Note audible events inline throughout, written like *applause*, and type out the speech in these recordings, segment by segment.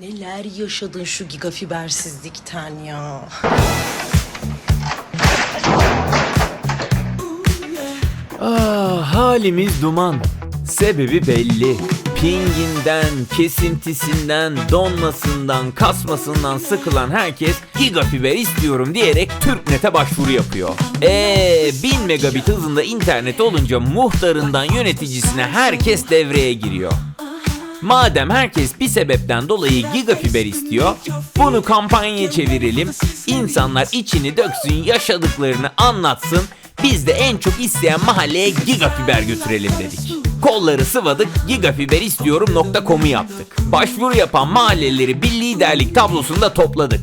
Neler yaşadın şu gigafibersizlikten ya. Ah halimiz duman. Sebebi belli. Pinginden, kesintisinden, donmasından, kasmasından sıkılan herkes gigafiber istiyorum diyerek TürkNet'e başvuru yapıyor. Eee 1000 megabit hızında internet olunca muhtarından yöneticisine herkes devreye giriyor. Madem herkes bir sebepten dolayı gigafiber istiyor, bunu kampanyaya çevirelim. İnsanlar içini döksün, yaşadıklarını anlatsın. Biz de en çok isteyen mahalleye gigafiber götürelim dedik. Kolları sıvadık, gigafiberistiyorum.com'u yaptık. Başvuru yapan mahalleleri bir liderlik tablosunda topladık.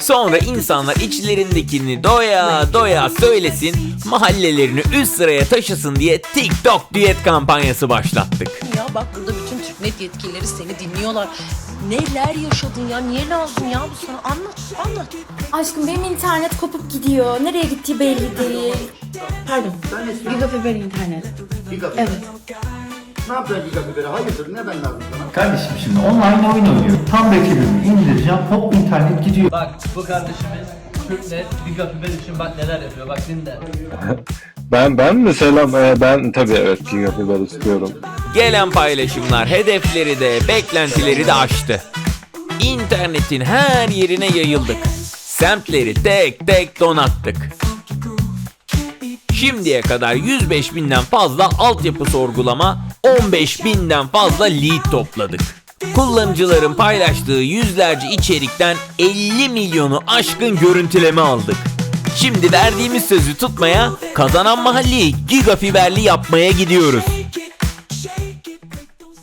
Sonra insanlar içlerindekini doya doya söylesin, mahallelerini üst sıraya taşısın diye TikTok düet kampanyası başlattık. Ya bak burada bütün Türknet yetkilileri seni dinliyorlar. Neler yaşadın ya? Niye lazım ya bu sana? Anlat, anlat. Aşkım benim internet kopup gidiyor. Nereye gittiği belli değil. Pardon. Gigafiber internet. Gigafiber. Evet. Ne yapacaksın gigabiberi? Hayırdır? Neden lazım sana? Kardeşim şimdi online oyun oynuyor. Tam rakibimi indireceğim. Hop internet gidiyor. Bak bu kardeşimiz Türknet Gigafiber için bak neler yapıyor bak dinle. *laughs* Ben ben mesela e, ben tabii evet gigafiber istiyorum. Gelen paylaşımlar hedefleri de beklentileri de aştı. İnternetin her yerine yayıldık. Semtleri tek tek donattık. Şimdiye kadar 105 binden fazla altyapı sorgulama, 15 binden fazla lead topladık. Kullanıcıların paylaştığı yüzlerce içerikten 50 milyonu aşkın görüntüleme aldık. Şimdi verdiğimiz sözü tutmaya, kazanan mahalleyi gigafiberli yapmaya gidiyoruz.